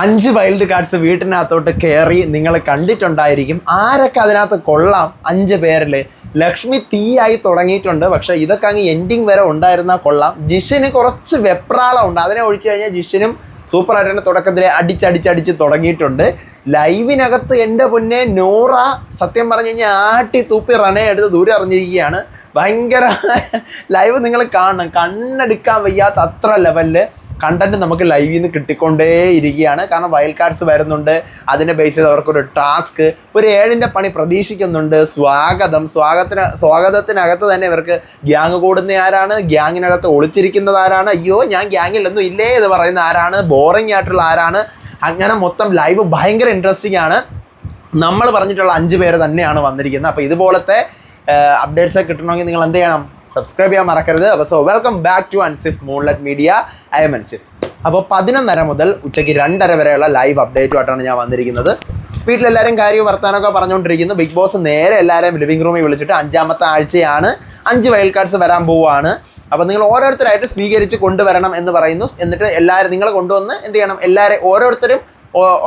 അഞ്ച് wild cards വീട്ടിനകത്തോട്ട് കയറി നിങ്ങൾ കണ്ടിട്ടുണ്ടായിരിക്കും. ആരൊക്കെ അതിനകത്ത് കൊള്ളാം? അഞ്ച് പേരിൽ ലക്ഷ്മി തീയായി തുടങ്ങിയിട്ടുണ്ട്. പക്ഷെ ഇതൊക്കെ അങ്ങ് എൻഡിങ് വരെ ഉണ്ടായിരുന്നാൽ കൊള്ളാം. ജിഷിന് കുറച്ച് വെപ്രാളം ഉണ്ട്. അതിനെ ഒഴിച്ചു കഴിഞ്ഞാൽ ജിഷിനും സൂപ്പർ ആയിട്ട് തുടക്കത്തിൽ അടിച്ചടിച്ചടിച്ച് തുടങ്ങിയിട്ടുണ്ട്. ലൈവിനകത്ത് എന്റെ പൊന്നെ നോറ സത്യം പറഞ്ഞു കഴിഞ്ഞാൽ ആട്ടി തൂപ്പി റണേ എടുത്ത് ദൂരെ അറിഞ്ഞിരിക്കുകയാണ് ഭയങ്കര ലൈവ് നിങ്ങൾ കാണണം. കണ്ണെടുക്കാൻ വയ്യാത്ത അത്ര ലെവലിൽ കണ്ടന്റ് നമുക്ക് ലൈവിൽ നിന്ന് കിട്ടിക്കൊണ്ടേ ഇരിക്കുകയാണ് കാരണം വൈൽഡ് കാർഡ്സ് വരുന്നുണ്ട്. അതിനെ ബേസ് ചെയ്ത് അവർക്കൊരു ടാസ്ക് ഒരു ഏഴിന്റെ പണി പ്രതീക്ഷിക്കുന്നുണ്ട്. സ്വാഗതം. സ്വാഗതത്തിന് സ്വാഗതത്തിനകത്ത് തന്നെ ഇവർക്ക് ഗ്യാങ് കൂടുന്ന ആരാണ്? ഗ്യാങ്ങിനകത്ത് ഒളിച്ചിരിക്കുന്നത് ആരാണ്? അയ്യോ ഞാൻ ഗ്യാങ്ങിലൊന്നും ഇല്ലേ എന്ന് പറയുന്ന ആരാണ്? ബോറിംഗ് ആയിട്ടുള്ള ആരാണ്? അങ്ങനെ മൊത്തം ലൈവ് ഭയങ്കര ഇൻട്രസ്റ്റിംഗ് ആണ്. നമ്മൾ പറഞ്ഞിട്ടുള്ള അഞ്ച് പേര് തന്നെയാണ് വന്നിരിക്കുന്നത്. അപ്പോൾ ഇതുപോലത്തെ അപ്ഡേറ്റ്സ് കിട്ടണമെങ്കിൽ നിങ്ങൾ എന്ത് ചെയ്യണം? സബ്സ്ക്രൈബ് ചെയ്യാൻ മറക്കരുത്. അപ്പോൾ so welcome back to Ansif moonlet media I'm Ansif അപ്പോൾ പതിനൊന്നര മുതൽ ഉച്ചയ്ക്ക് രണ്ടര വരെയുള്ള ലൈവ് അപ്ഡേറ്റുമായിട്ടാണ് ഞാൻ വന്നിരിക്കുന്നത്. വീട്ടിലെല്ലാവരും കാര്യവും വർത്താനമൊക്കെ പറഞ്ഞുകൊണ്ടിരിക്കുന്നു. ബിഗ് ബോസ് നേരെ എല്ലാവരെയും ലിവിംഗ് റൂമിൽ വിളിച്ചിട്ട് അഞ്ചാമത്തെ ആഴ്ചയാണ്. അഞ്ച് വൈൽഡ് കാർഡ്സ് വരാൻ പോവുകയാണ്. അപ്പോൾ നിങ്ങൾ ഓരോരുത്തരായിട്ട് സ്വീകരിച്ച് കൊണ്ടുവരണം എന്ന് പറയുന്നു. എന്നിട്ട് എല്ലാവരും നിങ്ങളെ കൊണ്ടുവന്ന് എന്ത് ചെയ്യണം? എല്ലാവരും ഓരോരുത്തരും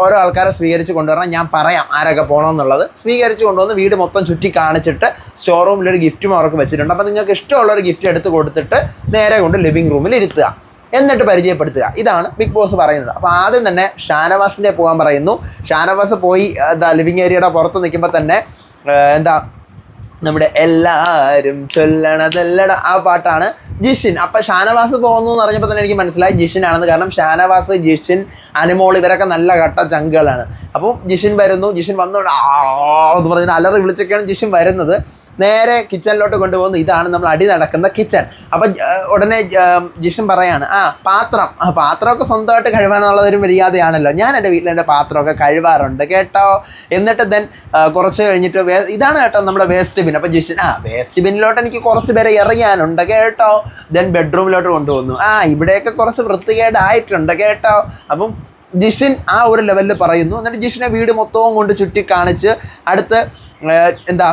ഓരോ ആൾക്കാരെ സ്വീകരിച്ച് കൊണ്ടുവരണം. ഞാൻ പറയാം ആരൊക്കെ പോകണമെന്നുള്ളത് സ്വീകരിച്ച് കൊണ്ടുവന്ന് വീട് മൊത്തം ചുറ്റി കാണിച്ചിട്ട് സ്റ്റോർ റൂമിൽ ഒരു ഗിഫ്റ്റും അവർക്ക് വെച്ചിട്ടുണ്ട്. അപ്പോൾ നിങ്ങൾക്ക് ഇഷ്ടമുള്ള ഒരു ഗിഫ്റ്റ് എടുത്ത് കൊടുത്തിട്ട് നേരെ കൊണ്ട് ലിവിംഗ് റൂമിൽ ഇരുത്തുക. എന്നിട്ട് പരിചയപ്പെടുത്തുക. ഇതാണ് ബിഗ് ബോസ് പറയുന്നത്. അപ്പോൾ ആദ്യം തന്നെ ഷാനവാസിന്റെ പോകാൻ പറയുന്നു. ഷാനവാസ് പോയി എന്താ ലിവിങ് ഏരിയയുടെ പുറത്ത് നിൽക്കുമ്പോൾ തന്നെ എന്താ നമ്മുടെ എല്ലാരും ചൊല്ലണതെല്ലട ആ പാട്ടാണ് ജിഷിൻ. അപ്പൊ ഷാനവാസ് പോകുന്നു എന്ന് പറഞ്ഞപ്പോൾ തന്നെ എനിക്ക് മനസ്സിലായി ജിഷിൻ ആണെന്ന്. കാരണം ഷാനവാസ് ജിഷിൻ അനുമോൾ ഇവരൊക്കെ നല്ല കട്ട ചങ്കുകളാണ്. അപ്പോൾ ജിഷിൻ വരുന്നു. ജിഷിൻ വന്നുകൊണ്ട് ആ എന്ന് പറഞ്ഞാൽ അലറി വിളിച്ചൊക്കെയാണ് ജിഷിൻ വരുന്നത്. നേരെ കിച്ചണിലോട്ട് കൊണ്ടുപോകുന്നു. ഇതാണ് നമ്മൾ അടി നടക്കുന്ന കിച്ചൺ അപ്പൊ ഉടനെ ജിഷൻ പറയാണ് ആ പാത്രം ആ പാത്രമൊക്കെ സ്വന്തമായിട്ട് കഴുകാനുള്ളതൊരു മര്യാദയാണല്ലോ. ഞാൻ എന്റെ വീട്ടിൽ എന്റെ പാത്രമൊക്കെ കഴുകാറുണ്ട് കേട്ടോ. എന്നിട്ട് ദെൻ കുറച്ച് കഴിഞ്ഞിട്ട് വേ ഇതാണ് കേട്ടോ നമ്മുടെ വേസ്റ്റ് ബിൻ അപ്പോൾ ജിഷൻ ആ വേസ്റ്റ് ബിന്നിലോട്ട് എനിക്ക് കുറച്ച് പേരെ ഇറങ്ങാനുണ്ട് കേട്ടോ. ദെൻ ബെഡ്റൂമിലോട്ട് കൊണ്ടുപോകുന്നു ആ ഇവിടെയൊക്കെ കുറച്ച് വൃത്തികേടായിട്ടുണ്ട് കേട്ടോ. അപ്പം ജിഷിൻ ആ ഒരു ലെവലിൽ പറയുന്നു. എന്നിട്ട് ജിഷിനെ വീട് മൊത്തവും കൊണ്ട് ചുറ്റി കാണിച്ച് അടുത്ത് എന്താ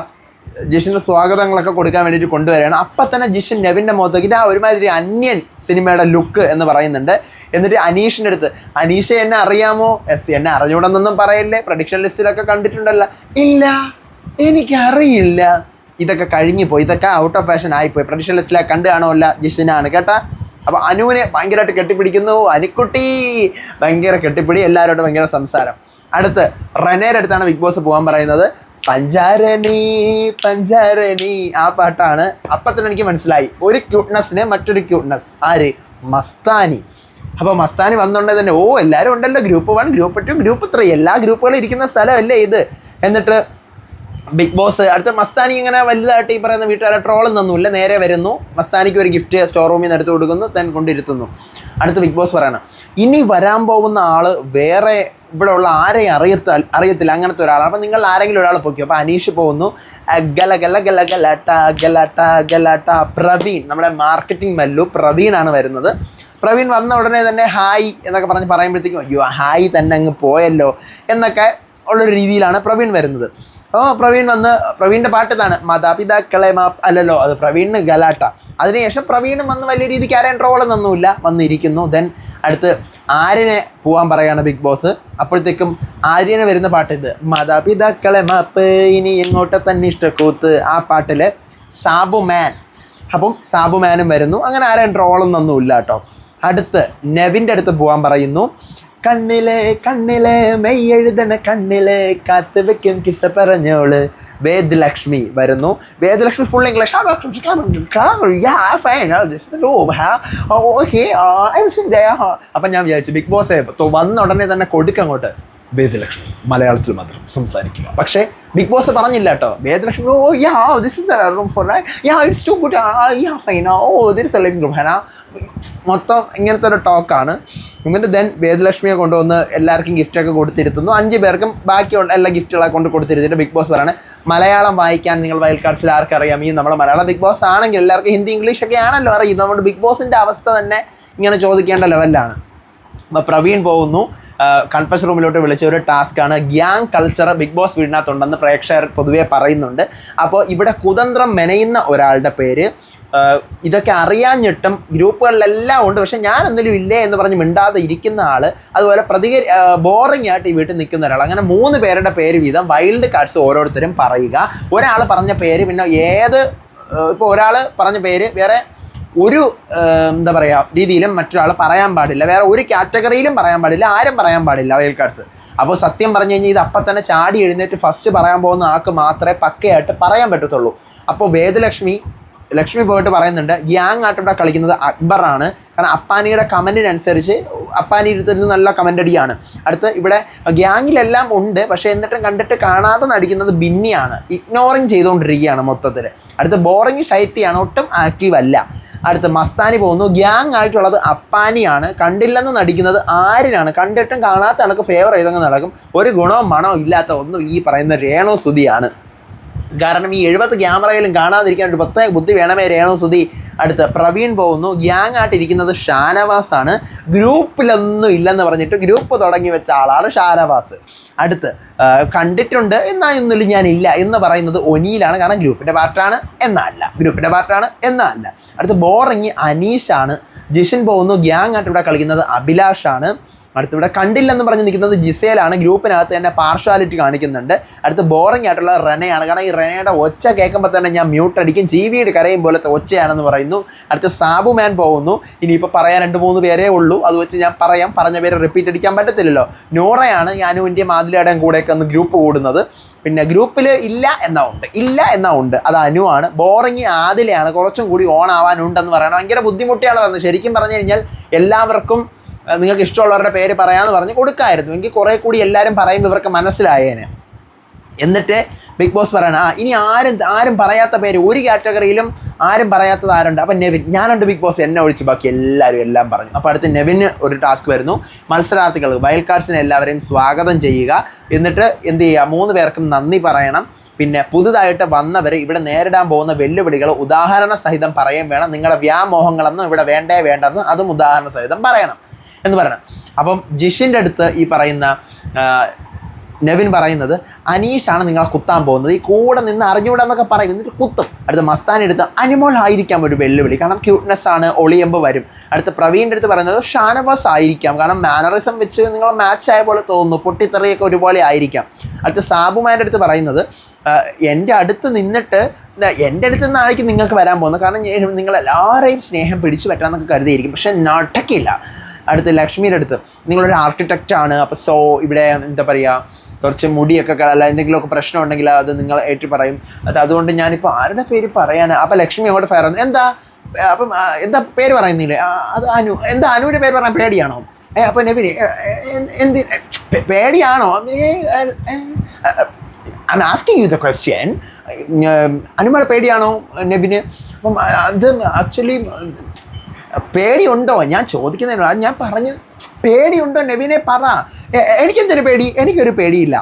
ജിഷിന് സ്വാഗതങ്ങളൊക്കെ കൊടുക്കാൻ വേണ്ടിയിട്ട് കൊണ്ടുവരികയാണ്. അപ്പൊ തന്നെ ജിഷൻ നെവിന്റെ മുഖത്തേക്ക് ആ ഒരുമാതിരി അന്യൻ സിനിമയുടെ ലുക്ക് എന്ന് പറയുന്നുണ്ട്. എന്നിട്ട് അനീഷിന്റെ അടുത്ത് അനീഷ എന്നെ അറിയാമോ? എസ് എന്നെ അറിഞ്ഞൂടെന്നൊന്നും പറയല്ലേ. പ്രഡിക്ഷൻ ലിസ്റ്റിലൊക്കെ കണ്ടിട്ടുണ്ടല്ലോ. ഇല്ല എനിക്കറിയില്ല. ഇതൊക്കെ കഴിഞ്ഞു പോയി. ഇതൊക്കെ ഔട്ട് ഓഫ് ഫാഷൻ ആയിപ്പോയി. പ്രഡിക്ഷൻ ലിസ്റ്റിലൊക്കെ കണ്ടു കാണുമല്ല ജിഷിനാണ് കേട്ടാ. അപ്പോൾ അനുവിനെ ഭയങ്കരമായിട്ട് കെട്ടിപ്പിടിക്കുന്നു. അനിക്കുട്ടി ഭയങ്കര കെട്ടിപ്പിടി. എല്ലാവരോടും ഭയങ്കര സംസാരം. അടുത്ത് റനേരടുത്താണ് ബിഗ് ബോസ് പോകാൻ പറയുന്നത്. പഞ്ചാരണി പഞ്ചാരണി ആ പാട്ടാണ് അപ്പം തന്നെ എനിക്ക് മനസ്സിലായി. ഒരു ക്യൂട്ട്നെസ്സിന് മറ്റൊരു ക്യൂട്ട്നെസ് ആര്? മസ്താനി. അപ്പോൾ മസ്താനി വന്നുണ്ടെങ്കിൽ തന്നെ ഓ എല്ലാവരും ഉണ്ടല്ലോ. Group one group two group three. എല്ലാ ഗ്രൂപ്പുകളും ഇരിക്കുന്ന സ്ഥലമല്ലേ ഇത്? എന്നിട്ട് ബിഗ് ബോസ് അടുത്ത മസ്താനി ഇങ്ങനെ വലുതായിട്ട് ഈ പറയുന്ന വീട്ടുകാരെ ട്രോളൊന്നൊന്നുമില്ല നേരെ വരുന്നു. മസ്താനിക്ക് ഒരു ഗിഫ്റ്റ് സ്റ്റോർ റൂമിൽ നിന്ന് എടുത്ത് കൊടുക്കുന്നു. തെൻ കൊണ്ടിരുത്തുന്നു അടുത്ത ബിഗ് ബോസ് പറയണം. ഇനി വരാൻ പോകുന്ന ആൾ വേറെ ഇവിടെ ഉള്ള ആരെയും അറിയത്ത അറിയത്തില്ല. അങ്ങനത്തെ ഒരാളാണ്. അപ്പം നിങ്ങൾ ആരെങ്കിലും ഒരാൾ പൊക്കി. അപ്പോൾ അനീഷ് പോകുന്നു. ഗല ഗല ഗല ഗലാട്ട ഗലാട്ട ഗലാട്ട. പ്രവീൺ നമ്മുടെ മാർക്കറ്റിംഗ് മല്ലു. പ്രവീണാണ് വരുന്നത്. പ്രവീൺ വന്ന ഉടനെ തന്നെ ഹായ് എന്നൊക്കെ പറഞ്ഞ് പറയുമ്പോഴത്തേക്കും അയ്യോ ഹായ് തന്നെ അങ്ങ് പോയല്ലോ എന്നൊക്കെ ഉള്ളൊരു രീതിയിലാണ് പ്രവീൺ വരുന്നത്. അപ്പോൾ പ്രവീൺ വന്ന് പ്രവീണിന്റെ പാട്ട് ഇതാണ് മാതാപിതാക്കളെ മാ അല്ലല്ലോ അത് പ്രവീണിന് ഗലാട്ട. അതിനുശേഷം പ്രവീണും വന്ന് വലിയ രീതിക്ക് ആരെയും ട്രോളൊന്നൊന്നുമില്ല വന്നിരിക്കുന്നു. ദെൻ അടുത്ത് ആര്യനെ പോകാൻ പറയാണ് ബിഗ് ബോസ് അപ്പോഴത്തേക്കും ആര്യന് വരുന്ന പാട്ട് ഇത് മാതാപിതാക്കളെ മാപ്പ് ഇനി എങ്ങോട്ട് തന്നെ ഇഷ്ടക്കൂത്ത്? ആ പാട്ടിൽ സാബു മാൻ. അപ്പം സാബു മാനും വരുന്നു. അങ്ങനെ ആരെയും ട്രോളൊന്നൊന്നുമില്ല കേട്ടോ. അടുത്ത് നെവിന്റെ അടുത്ത് പോകാൻ പറയുന്നു. കണ്ണിലെ കണ്ണിലെ മെയ് എഴുതണ കണ്ണിലെ കാത്തു വെക്കും കിസ പറഞ്ഞോൾ വേദലക്ഷ്മി വരുന്നു. വേദലക്ഷ്മി ഫുൾ ഇംഗ്ലീഷ് അപ്പം ഞാൻ വിചാരിച്ചു ബിഗ് ബോസ് വന്ന ഉടനെ തന്നെ കൊടുക്കങ്ങോട്ട് വേദലക്ഷ്മി മലയാളത്തിൽ മാത്രം സംസാരിക്കുക. പക്ഷേ ബിഗ് ബോസ് പറഞ്ഞില്ല കേട്ടോ. Vedalakshmi oh yeah this is room for yeah it's too good yeah fine oh this a മൊത്തം ഇങ്ങനത്തെ ഒരു ടോക്കാണ് എന്നിട്ട് ദെൻ വേദലക്ഷ്മിയെ കൊണ്ടുവന്ന് എല്ലാവർക്കും ഗിഫ്റ്റൊക്കെ കൊടുത്തിരുത്തുന്നു. അഞ്ച് പേർക്കും ബാക്കിയുള്ള എല്ലാ ഗിഫ്റ്റുകളെ കൊണ്ട് കൊടുത്തിരുത്തിട്ട് ബിഗ് ബോസ് പറയാണ് മലയാളം വായിക്കാൻ നിങ്ങൾ വൈൽഡ് ആർക്കറിയാം? ഈ നമ്മുടെ മലയാളം ബിഗ് ബോസ് ആണെങ്കിൽ എല്ലാവർക്കും ഹിന്ദി ഇംഗ്ലീഷ് ഒക്കെ ആണല്ലോ അറിയുന്നത്. നമ്മുടെ ബിഗ് ബോസിന്റെ അവസ്ഥ തന്നെ ഇങ്ങനെ ചോദിക്കേണ്ട ലെവലിലാണ് അപ്പോൾ പ്രവീൺ പോകുന്നു. കൺഫസ് റൂമിലോട്ട് വിളിച്ച ഒരു ടാസ്ക്കാണ് ഗ്യാങ് കൾച്ചർ ബിഗ് ബോസ് വീടിനകത്തുണ്ടെന്ന് പ്രേക്ഷകർ പൊതുവേ പറയുന്നുണ്ട്. അപ്പോൾ ഇവിടെ കുതന്ത്രം മെനയുന്ന ഒരാളുടെ പേര് ഇതൊക്കെ അറിയാഞ്ഞിട്ടും ഗ്രൂപ്പുകളിലെല്ലാം ഉണ്ട്. പക്ഷെ ഞാൻ എന്തെങ്കിലും ഇല്ലേ എന്ന് പറഞ്ഞ് മിണ്ടാതെ ഇരിക്കുന്ന ആൾ അതുപോലെ പ്രതികരി ബോറിംഗ് ആയിട്ട് ഈ വീട്ടിൽ നിൽക്കുന്ന ഒരാൾ അങ്ങനെ മൂന്ന് പേരുടെ പേര് വീതം വൈൽഡ് കാർഡ്സ് ഓരോരുത്തരും പറയുക. ഒരാൾ പറഞ്ഞ പേര് പിന്നെ ഏത് ഇപ്പോൾ ഒരാൾ പറഞ്ഞ പേര് വേറെ ഒരു എന്താ പറയുക രീതിയിലും മറ്റൊരാൾ പറയാൻ പാടില്ല. വേറെ ഒരു കാറ്റഗറിയിലും പറയാൻ പാടില്ല. ആരും പറയാൻ പാടില്ല വൈൽഡ് കാർഡ്സ് അപ്പോൾ സത്യം പറഞ്ഞു കഴിഞ്ഞാൽ ഇത് അപ്പം തന്നെ ചാടി എഴുന്നേറ്റ് ഫസ്റ്റ് പറയാൻ പോകുന്ന ആൾക്ക് മാത്രമേ പക്കയായിട്ട് പറയാൻ പറ്റത്തുള്ളൂ. അപ്പോൾ വേദലക്ഷ്മി ലക്ഷ്മി പോയിട്ട് പറയുന്നുണ്ട് ഗ്യാങ് ആയിട്ട് ഇവിടെ കളിക്കുന്നത് അക്ബറാണ് കാരണം അപ്പാനിയുടെ കമന്റിനനുസരിച്ച് അപ്പാനി ഇരുത്തുന്നത് നല്ല കമന്റടിയാണ് അടുത്ത് ഇവിടെ ഗ്യാങ്ങിലെല്ലാം ഉണ്ട് പക്ഷേ എന്നിട്ടും കണ്ടിട്ട് കാണാതെ നടിക്കുന്നത് ബിന്നിയാണ് ഇഗ്നോറിങ് ചെയ്തുകൊണ്ടിരിക്കുകയാണ് മൊത്തത്തിൽ അടുത്ത് ബോറിങ് ഷൈറ്റിയാണ് ഒട്ടും ആക്റ്റീവ് അല്ല. അടുത്ത് മസ്താനി പോകുന്നു ഗ്യാങ് ആയിട്ടുള്ളത് അപ്പാനിയാണ് കണ്ടില്ലെന്ന് നടിക്കുന്നത് ആരിനാണ് കണ്ടിട്ടും കാണാത്ത കണക്ക് ഫേവർ ചെയ്തങ്ങ് നടക്കും. ഒരു ഗുണവും മണവും ഇല്ലാത്ത ഒന്നും ഈ പറയുന്ന രേണോ സുതിയാണ് കാരണം ഈ എഴുപത് ക്യാമറയിലും കാണാതിരിക്കാൻ ഒരു പ്രത്യേക ബുദ്ധി വേണമേ രേണു സുധി. അടുത്ത് പ്രവീൺ പോകുന്നു. ഗ്യാങ് ആയിട്ടിരിക്കുന്നത് ഷാനവാസ് ആണ് ഗ്രൂപ്പിലൊന്നും ഇല്ലെന്ന് പറഞ്ഞിട്ട് ഗ്രൂപ്പ് തുടങ്ങി വെച്ച ആളാണ് ഷാനവാസ്. അടുത്ത് കണ്ടിട്ടുണ്ട്. എന്നാൽ ഒന്നിലും ഞാനില്ല എന്ന് പറയുന്നത് ഒനിയിലാണ്. കാരണം ഗ്രൂപ്പിന്റെ പാർട്ടാണ് എന്നല്ല ഗ്രൂപ്പിന്റെ പാർട്ടാണ് എന്നല്ല അടുത്ത് ബോറിങ് അനീഷാണ്. ജിഷൻ പോകുന്നു. ഗ്യാങ് ആയിട്ട് ഇവിടെ കളിക്കുന്നത് അഭിലാഷാണ്. അടുത്ത് ഇവിടെ കണ്ടില്ലെന്ന് പറഞ്ഞ് നിൽക്കുന്നത് ജിസേലാണ്. ഗ്രൂപ്പിനകത്ത് തന്നെ പാർഷ്വാലിറ്റി കാണിക്കുന്നുണ്ട്. അടുത്ത് ബോറിംഗ് ആയിട്ടുള്ള റെനയാണ്. കാരണം ഈ റെനയുടെ ഒച്ച കേൾക്കുമ്പോൾ തന്നെ ഞാൻ മ്യൂട്ട് അടിക്കും. ജീവിയുടെ കരയും പോലത്തെ ഒച്ചയാണെന്ന് പറയുന്നു. അടുത്ത് സാബു മാൻ പോകുന്നു. ഇനിയിപ്പോൾ പറയാൻ രണ്ട് മൂന്ന് പേരേ ഉള്ളൂ. അത് വെച്ച് ഞാൻ പറയാം. പറഞ്ഞ പേര് റിപ്പീറ്റ് അടിക്കാൻ പറ്റത്തില്ലല്ലോ. നോറയാണ് ഞാനും ഇന്ത്യ മാതിലയുടെയും കൂടെയൊക്കെ ഒന്ന് ഗ്രൂപ്പ് കൂടുന്നത്. പിന്നെ ഗ്രൂപ്പിൽ ഇല്ല എന്നാ ഉണ്ട്. ഇല്ല എന്നാ ഉണ്ട്. അത് അനുവാണ് ബോറിങ് ആദിലെയാണ്. കുറച്ചും കൂടി ഓൺ ആവാനുണ്ടെന്ന് പറയണം. ഭയങ്കര ബുദ്ധിമുട്ടിയാണ് പറഞ്ഞത് ശരിക്കും പറഞ്ഞു കഴിഞ്ഞാൽ എല്ലാവർക്കും നിങ്ങൾക്ക് ഇഷ്ടമുള്ളവരുടെ പേര് പറയാമെന്ന് പറഞ്ഞ് കൊടുക്കായിരുന്നു. എങ്കിൽ കുറേ കൂടി എല്ലാവരും പറയുമ്പോൾ ഇവർക്ക് മനസ്സിലായേനെ. എന്നിട്ട് ബിഗ് ബോസ് പറയണം ആ ഇനി ആരും ആരും പറയാത്ത പേര് ഒരു കാറ്റഗറിയിലും ആരും പറയാത്തത് ആരുണ്ട്? അപ്പം നെവിൻ ഞാനുണ്ട് ബിഗ് ബോസ് എന്നെ ഒഴിച്ച് ബാക്കി എല്ലാവരും എല്ലാം പറഞ്ഞു. അപ്പോൾ അടുത്ത് നെവിന് ഒരു ടാസ്ക് വരുന്നു. മത്സരാർത്ഥികൾ വൈൽഡ് കാർഡ്സിനെ എല്ലാവരെയും സ്വാഗതം ചെയ്യുക. എന്നിട്ട് എന്ത് ചെയ്യുക? മൂന്ന് പേർക്കും നന്ദി പറയണം. പിന്നെ പുതുതായിട്ട് വന്നവർ ഇവിടെ നേരിടാൻ പോകുന്ന വെല്ലുവിളികൾ ഉദാഹരണ സഹിതം പറയുകയും വേണം. നിങ്ങളുടെ വ്യാമോഹങ്ങളൊന്നും ഇവിടെ വേണ്ടേ വേണ്ടെന്ന് അതും ഉദാഹരണ സഹിതം പറയണം. എന്ന് പറയണം. അപ്പം ജിഷിന്റെ അടുത്ത് ഈ പറയുന്ന നെവിൻ പറയുന്നത് അനീഷാണ് നിങ്ങളെ കുത്താൻ പോകുന്നത്. ഈ കൂടെ നിന്ന് അറിഞ്ഞുകൂടാന്നൊക്കെ പറയും എന്നിട്ട് കുത്തും. അടുത്ത മസ്താൻ എടുത്ത് അനിമോൾ ആയിരിക്കാം ഒരു വെല്ലുവിളി. കാരണം ക്യൂട്ട്നെസ് ആണ് ഒളിയമ്പ് വരും. അടുത്ത പ്രവീണിന്റെ അടുത്ത് പറയുന്നത് ഷാനവാസ് ആയിരിക്കാം കാരണം മാനറിസം വെച്ച് നിങ്ങൾ മാച്ച് ആയ പോലെ തോന്നുന്നു. പൊട്ടിത്തെറിയൊക്കെ ഒരുപോലെ ആയിരിക്കാം. അടുത്ത സാബുമാന്റെ അടുത്ത് പറയുന്നത് എന്റെ അടുത്ത് നിന്നിട്ട് എന്റെ അടുത്ത് നിന്നായിരിക്കും നിങ്ങൾക്ക് വരാൻ പോകുന്നത്. കാരണം നിങ്ങൾ എല്ലാവരെയും സ്നേഹം പിടിച്ചു പറ്റാമെന്നൊക്കെ കരുതിയിരിക്കും. പക്ഷെ നടക്കില്ല. അടുത്ത് ലക്ഷ്മിയുടെ അടുത്ത്. നിങ്ങളൊരു ആർക്കിടെക്റ്റ് ആണ്. അപ്പോൾ സോ ഇവിടെ എന്താ പറയുക കുറച്ച് മുടിയൊക്കെ അല്ല എന്തെങ്കിലുമൊക്കെ പ്രശ്നം ഉണ്ടെങ്കിൽ അത് നിങ്ങൾ ഏറ്റു പറയും. അത് അതുകൊണ്ട് ഞാനിപ്പോൾ ആരുടെ പേര് പറയാൻ അപ്പോൾ ലക്ഷ്മി അങ്ങോട്ട് ഫയർ എന്താ അപ്പം എന്താ പേര് പറയുന്നില്ലേ? അത് അനു എന്താ അനുവിന്റെ പേര് പറയാൻ പേടിയാണോ? ഏ അപ്പോൾ നബിനി എന്ത് പേടിയാണോ? I asking you the question അനുമാരെ പേടിയാണോ നബിന്? അപ്പം അത് ആക്ച്വലി പേടിയുണ്ടോ? ഞാൻ ചോദിക്കുന്നതിനോട് അത് ഞാൻ പറഞ്ഞു പേടിയുണ്ടോ? നവീനെ പറ. എനിക്കെന്തൊരു പേടി? എനിക്കൊരു പേടിയില്ല.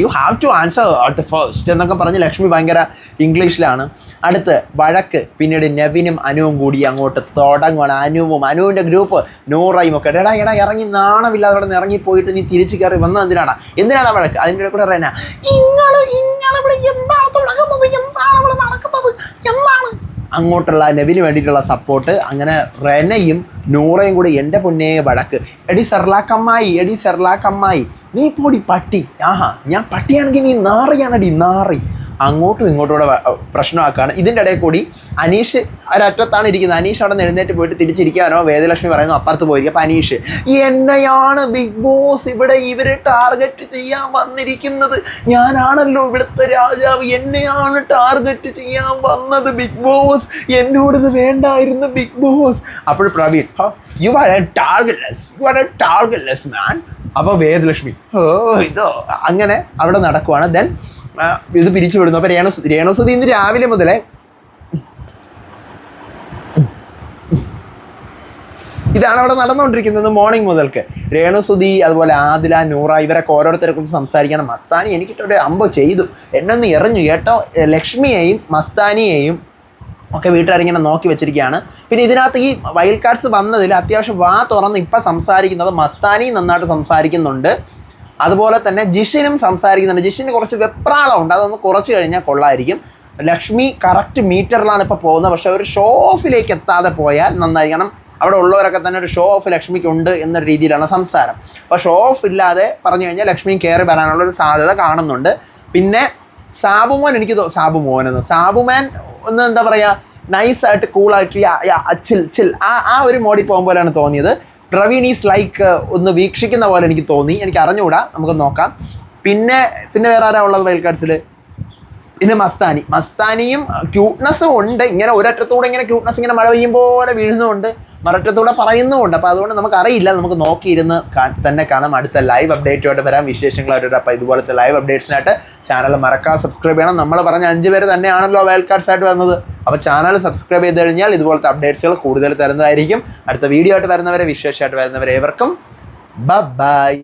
You have to answer at first എന്നൊക്കെ പറഞ്ഞ് ലക്ഷ്മി ഭയങ്കര ഇംഗ്ലീഷിലാണ്. അടുത്ത് വഴക്ക് പിന്നീട് നവീനും അനുവും കൂടി അങ്ങോട്ട് തുടങ്ങുകയാണ് അനുവും അനുവിന്റെ ഗ്രൂപ്പ് നൂറയും ഒക്കെ. എടാ എടാ ഇറങ്ങി നാണമില്ലാതെ അവിടെ നിന്ന് ഇറങ്ങിപ്പോയിട്ട് നീ തിരിച്ചു കയറി വന്നത് എന്തിനാണ് എന്തിനാണ് വഴക്ക്? അതിന്റെ കൂടെ റെന എന്താണ് എന്താണ്? അങ്ങോട്ടുള്ള നെവിന് വേണ്ടിയിട്ടുള്ള സപ്പോർട്ട് അങ്ങനെ റെനയും നൂറയും കൂടി എന്റെ പൊന്നേ വഴക്ക് എടി സെർലാക്കമ്മായി എടി സെർലാക്കമ്മായി നീ പോടി പട്ടി. ആഹാ ഞാൻ പട്ടിയാണെങ്കിൽ നീ നാറിയാണടി നാറി. അങ്ങോട്ടും ഇങ്ങോട്ടും കൂടെ പ്രശ്നമാക്കുകയാണ് ഇതിന്റെ ഇടയിൽ കൂടി അനീഷ് ഒരറ്റത്താണ് ഇരിക്കുന്നത്. അനീഷ് അവിടെ നിന്ന് എഴുന്നേറ്റ് പോയിട്ട് തിരിച്ചിരിക്കാനോ വേദലക്ഷ്മി പറയുന്നു അപ്പുറത്ത് പോയിരിക്കും. അപ്പം അനീഷ് എന്നെയാണ് ബിഗ് ബോസ് ഇവിടെ ഇവരെ ടാർഗറ്റ് ചെയ്യാൻ വന്നിരിക്കുന്നത്? ഞാനാണല്ലോ ഇവിടുത്തെ രാജാവ്. എന്നെയാണ് ടാർഗറ്റ് ചെയ്യാൻ വന്നത് ബിഗ് ബോസ്. എന്നോടിത് വേണ്ടായിരുന്നു ബിഗ് ബോസ്. അപ്പോൾ Praveen you are a targetless you are a targetless man അപ്പോൾ വേദലക്ഷ്മി ഓ ഇതോ അങ്ങനെ അവിടെ നടക്കുവാണ്. ദെൻ ഇത് പിരിച്ചു വിടുന്നു അപ്പോൾ രേണു രേണുസുതി ഇന്ന് രാവിലെ മുതലേ ഇതാണ് അവിടെ നടന്നുകൊണ്ടിരിക്കുന്നത് മോർണിംഗ് മുതൽക്ക്. രേണുസുതി അതുപോലെ ആദില നൂറ ഇവരൊക്കെ ഓരോരുത്തരെ കുറിച്ച് സംസാരിക്കണം. മസ്താനി എനിക്കിട്ടൊരു അമ്പോ ചെയ്തു. എന്നൊന്ന് എറിഞ്ഞു കേട്ടോ. ലക്ഷ്മിയെയും മസ്താനിയെയും ഒക്കെ വീട്ടുകാരിങ്ങനെ നോക്കി വെച്ചിരിക്കുകയാണ്. പിന്നെ ഇതിനകത്ത് ഈ വൈൽഡ് കാർഡ്സ് വന്നതിൽ അത്യാവശ്യം വാ തുറന്ന് ഇപ്പം സംസാരിക്കുന്നത് മസ്താനി നന്നായിട്ട് സംസാരിക്കുന്നുണ്ട്. അതുപോലെ തന്നെ ജിഷിനും സംസാരിക്കുന്നുണ്ട്. ജിഷിന് കുറച്ച് വെപ്രാളമുണ്ട്. അതൊന്ന് കുറച്ച് കഴിഞ്ഞാൽ കൊള്ളായിരിക്കും. ലക്ഷ്മി കറക്റ്റ് മീറ്ററിലാണ് ഇപ്പോൾ പോകുന്നത്. പക്ഷേ ഒരു ഷോ ഓഫിലേക്ക് എത്താതെ പോയാൽ നന്നായിരിക്കണം. അവിടെ ഉള്ളവരൊക്കെ തന്നെ ഒരു ഷോ ഓഫ് ലക്ഷ്മിക്ക് ഉണ്ട് എന്ന രീതിയിലാണ് സംസാരം. അപ്പോൾ ഷോ ഓഫ് ഇല്ലാതെ പറഞ്ഞു കഴിഞ്ഞാൽ ലക്ഷ്മി കയറി വരാനുള്ള ഒരു സാധ്യത കാണുന്നുണ്ട്. പിന്നെ സാബുമോൻ എനിക്ക് സാബുമോൻ എന്ന്. സാബുമാൻ ഒന്ന് എന്താ പറയുക നൈസായിട്ട് കൂളായിട്ട് ചിൽ ചിൽ ആ ആ ഒരു മോഡിൽ പോകുമ്പോഴാണ് തോന്നിയത്. പ്രവീൺ ഈസ് ലൈക്ക് ഒന്ന് വീക്ഷിക്കുന്ന പോലെ എനിക്ക് തോന്നി. എനിക്ക് അറിഞ്ഞുകൂടാ. നമുക്ക് നോക്കാം. പിന്നെ പിന്നെ വേറെ ആരാ ഉള്ളത് വൈൽഡ് കാർഡ്സിൽ പിന്നെ മസ്താനി. മസ്താനിയും ക്യൂട്ട്നെസ്സും ഉണ്ട്. ഇങ്ങനെ ഒരറ്റത്തൂടെ ഇങ്ങനെ ക്യൂട്ട്നെസ് ഇങ്ങനെ മഴ പെയ്യും പോലെ വീഴുന്നുമുണ്ട്. മററ്റത്തൂടെ പറയുന്നുമുണ്ട്. അപ്പോൾ അതുകൊണ്ട് നമുക്ക് അറിയില്ല നമുക്ക് നോക്കിയിരുന്ന് തന്നെ കാണാം. അടുത്ത ലൈവ് അപ്ഡേറ്റുമായിട്ട് വരാം. വിശേഷങ്ങളായിട്ട് അപ്പോൾ ഇതുപോലത്തെ ലൈവ് അപ്ഡേറ്റ്സിനായിട്ട് ചാനൽ മറക്കാതെ സബ്സ്ക്രൈബ് ചെയ്യണം. നമ്മൾ പറഞ്ഞ അഞ്ച് പേര് തന്നെയാണല്ലോ വൈൽഡ് കാർഡ്സ് ആയിട്ട് വന്നത്. അപ്പോൾ ചാനൽ സബ്സ്ക്രൈബ് ചെയ്ത് കഴിഞ്ഞാൽ ഇതുപോലത്തെ അപ്ഡേറ്റ്സുകൾ കൂടുതൽ തരുന്നതായിരിക്കും. അടുത്ത വീഡിയോ ആയിട്ട് വരുന്നവരെ വിശേഷമായിട്ട് വരുന്നവരെ ഏവർക്കും ബൈ